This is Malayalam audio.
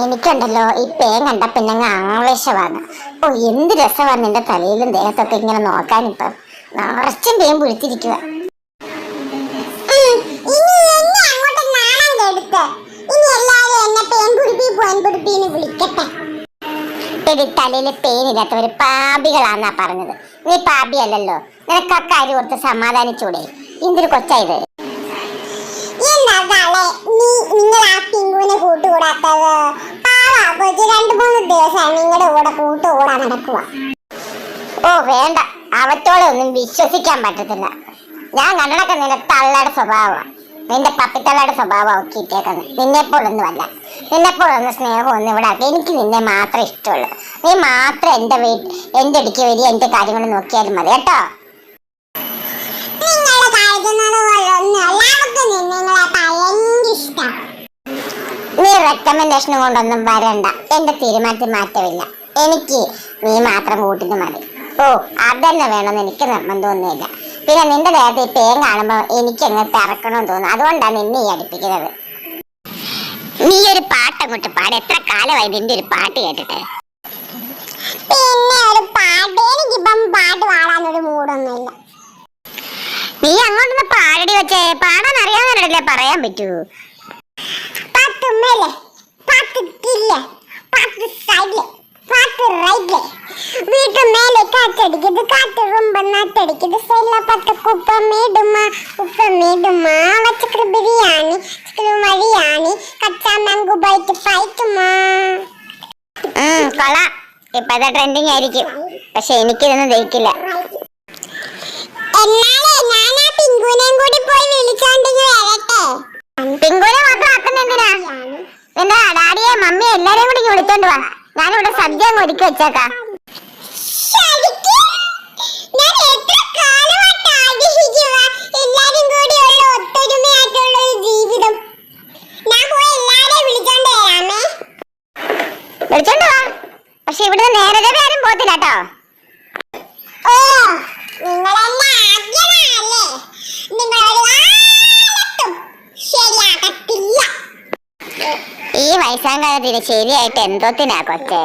എനിക്കുണ്ടല്ലോ ഈ പേൻ കണ്ട പിന്നെ അങ്ങ് ആവേശമാണ് ഓ എന്ത് രസമാണ് നിന്റെ തലയിലും ദേഹത്തൊക്കെ ഇങ്ങനെ നോക്കാൻ ഇപ്പം. നിറച്ചും പേൻ പിടിച്ചിരിക്കുക എടി തലയിൽ പേനില്ലാത്തവര് പാപികളാന്നാ പറഞ്ഞത്. നീ പാപിയല്ലല്ലോ. നിനക്കൊക്കെ അരി ഓർത്ത് സമാധാനിച്ചൂടെ? എന്തൊരു കൊച്ചായത് നിങ്ങളുടെ കൂടെ കൂട്ടുകൂടാൻ നടക്കുക ഓ വേണ്ട. അവറ്റോളെ ഒന്നും വിശ്വസിക്കാൻ പറ്റത്തില്ല. ഞാൻ കണ്ടടക്ക നിന്റെ തള്ളയുടെ സ്വഭാവമാണ് നിന്റെ പപ്പിത്തള്ളയുടെ സ്വഭാവം ഒക്കെ ഇട്ടേക്കുന്നത് നിന്നെ പോലൊന്നുമല്ല നിന്നെ പോലൊന്നും സ്നേഹമൊന്നും ഇവിടെ ആക്കി എനിക്ക് നിന്നെ മാത്രമേ ഇഷ്ടമുള്ളൂ നീ മാത്രം എന്റെ വീട്ടിൽ എന്റെ ഇടയ്ക്ക് വരിക എന്റെ കാര്യങ്ങൾ നോക്കിയാലും മതി കേട്ടോ? നീ റെക്കമെൻഡേഷൻ കൊണ്ടൊന്നും വരണ്ട. എന്റെ തീരുമാനത്തിൽ മാറ്റമില്ല. എനിക്ക് നീ മാത്രം കൂട്ടിന് മതി. ഓ അതന്നെ വേണമെന്ന് എനിക്ക് നിർബന്ധമൊന്നുമില്ല പിന്നെ നിന്റെ ദേഹത്ത് ഈ പേൻ കാണുമ്പോൾ എനിക്ക് എനിക്കങ്ങ് തിറക്കണമെന്ന് തോന്നുന്നു. അതുകൊണ്ടാണ് നിന്നെ ഈ അടുപ്പിക്കുന്നത്. നീ ഒരു പാട്ടങ്ങോട്ട് പാടി. എത്ര കാലമായി നിന്റെ ഒരു പാട്ട് കേട്ടിട്ട്? പിന്നെ ഒരു പാട്ട്. എനിക്കിപ്പം പാട്ട് പാടാനൊരു മൂടൊന്നുമില്ല. നീ അങ്ങോട്ടൊന്ന് പാടടി വെച്ചേ പാടാൻ അറിയാവുന്നവരല്ലേ പറയാൻ പറ്റൂ? പത്ത് മേലെ. പത്ത് കില്ല് പത്ത് സൈഡിൽ പത്ത് റൈറ്റിൽ വീട്ടു മേലെ കാറ്റടിക്കുന്നത് കാറ്റ് ரொம்ப നാട്ടടിക്കുന്നത് സെല്ല പത്ത് കുപ്പമേടുമ ഉപ്പമേടുമ വച്ചക്കറി biryani chicken മരിയാണി Kaccha mango byte ഫൈറ്റുമാ ഉം, കൊള്ളാം ഇപ്പഴത്തെ ട്രെൻഡിങ് ആയിരിക്കും പക്ഷെ എനിക്കിതൊന്നും ദഹിക്കില്ല എന്നാലേ ഞാൻ ആ പിങ്കുവിനെയും കൂടി പോയി വിളിച്ചോണ്ടെങ്കിൽ വരട്ടെ പിങ്കുനെ മാത്രം ആക്കുന്ന എന്തിനാ എന്താ ഡാഡിയെ മമ്മിയെ എല്ലാരെയും കൂടി ഇങ്ങ് വിളിച്ചോണ്ട് വാ ഞാനിവിടെ സദ്യ അങ്ങ് ഒരുക്കി വെച്ചേക്കാം ശരിക്കും? പക്ഷെ ഇവിടുന്ന് നേരത്തെ ആരും പോത്തില്ല കേട്ടോ. ഓ. ഈ വയസ്സാം കാലത്തിന് ശരിയായിട്ട് എന്തോത്തിനാ കൊച്ചേ?